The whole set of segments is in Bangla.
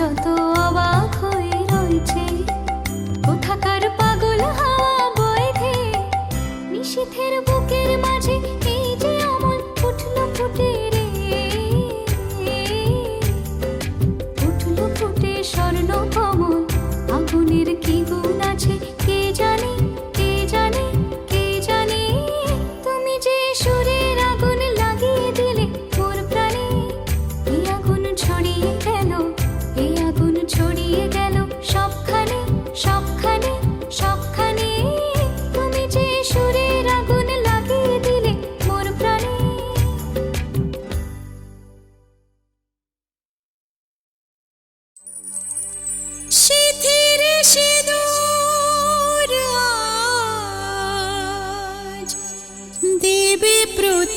তত অবাক হয়ে রয়েছে।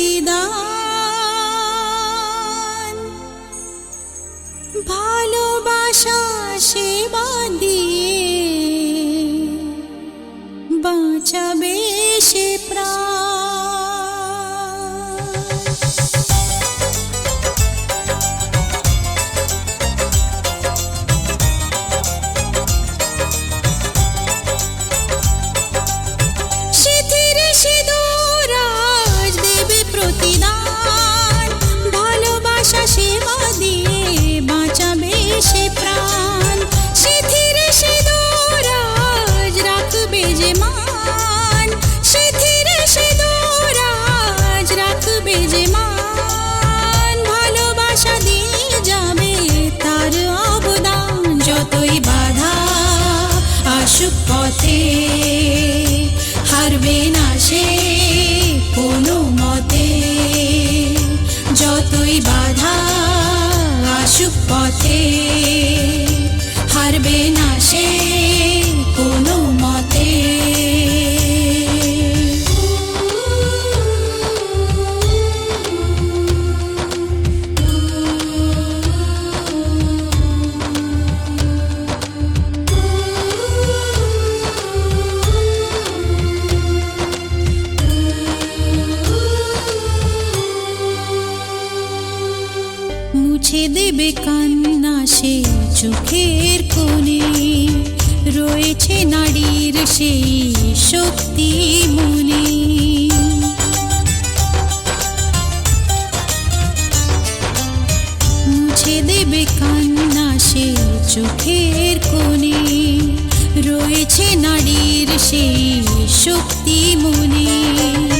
প্রতিদান। ভালোবাসা সেবা দিয়ে বাঁচাবে সে প্রাণ। পথে সেই শক্তি মনে। মুছে দেবে কান্না সে চোখের কোণে। রয়েছে নারীর সেই শক্তি মনে।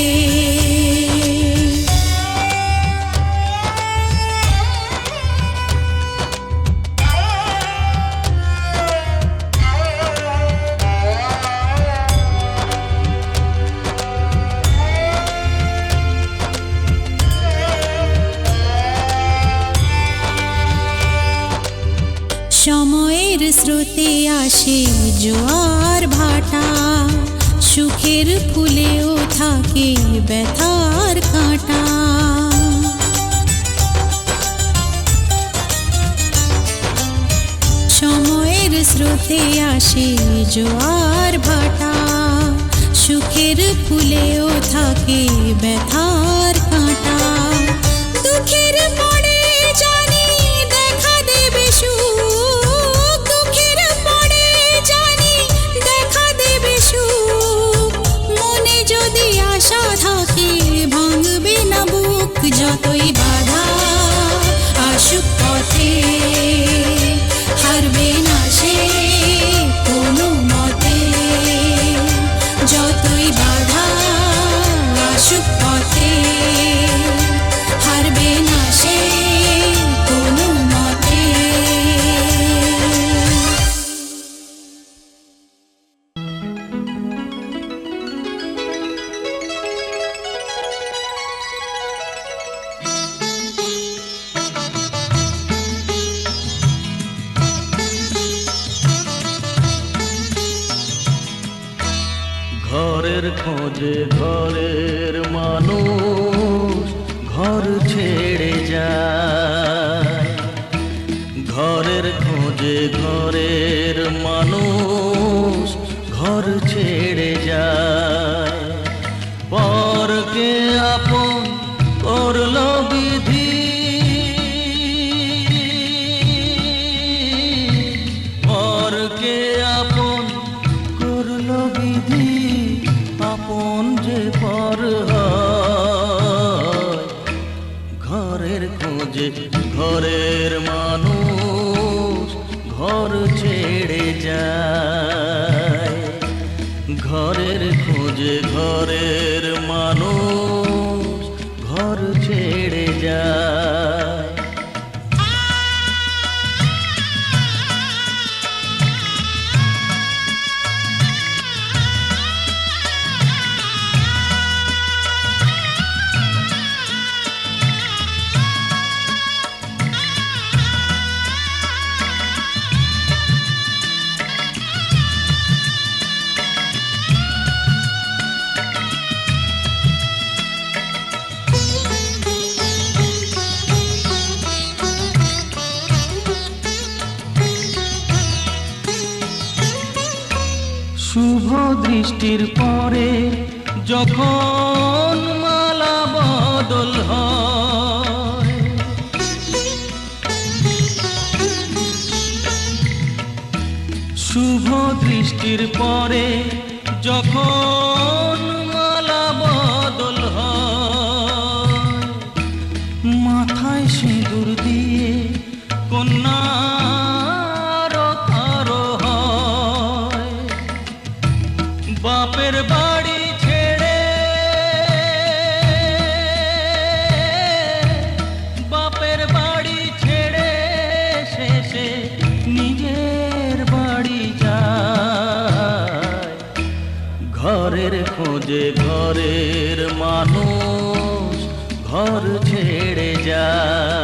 স্রোতে আসে জোয়ার ভাটা। সুখের ফুলেও থাকে ব্যথার কাঁটা। সময়ের স্রোতে আসে জোয়ার ভাটা। সুখের ফুলেও থাকে ব্যথার কাঁটা। দুঃখের পরে জানি ঘরের খোঁজে ঘরের মানুষ ঘর ছেড়ে যায়। ঘরের খোঁজে ঘরের মানুষ ঘর ছেড়ে যায়। ঘরের খোঁজে ঘরের শুভ দৃষ্টির পরে যখন মালা বদল শুভ দৃষ্টির পরে যখন খোঁজে ঘরের মানুষ ঘর ছেড়ে যায়।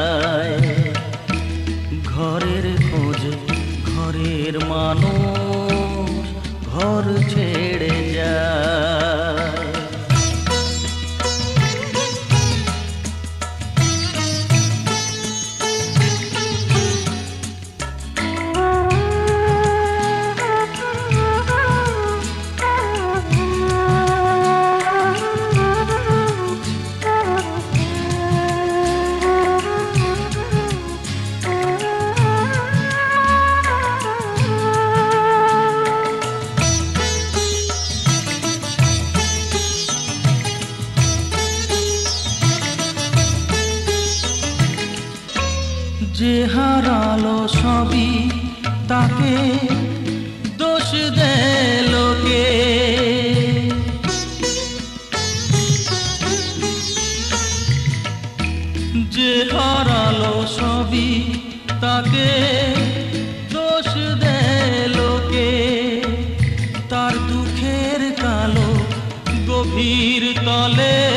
যে হারালো সবই তাকে দোষ দেয় লোকে তার দুঃখের কালো গভীর তলে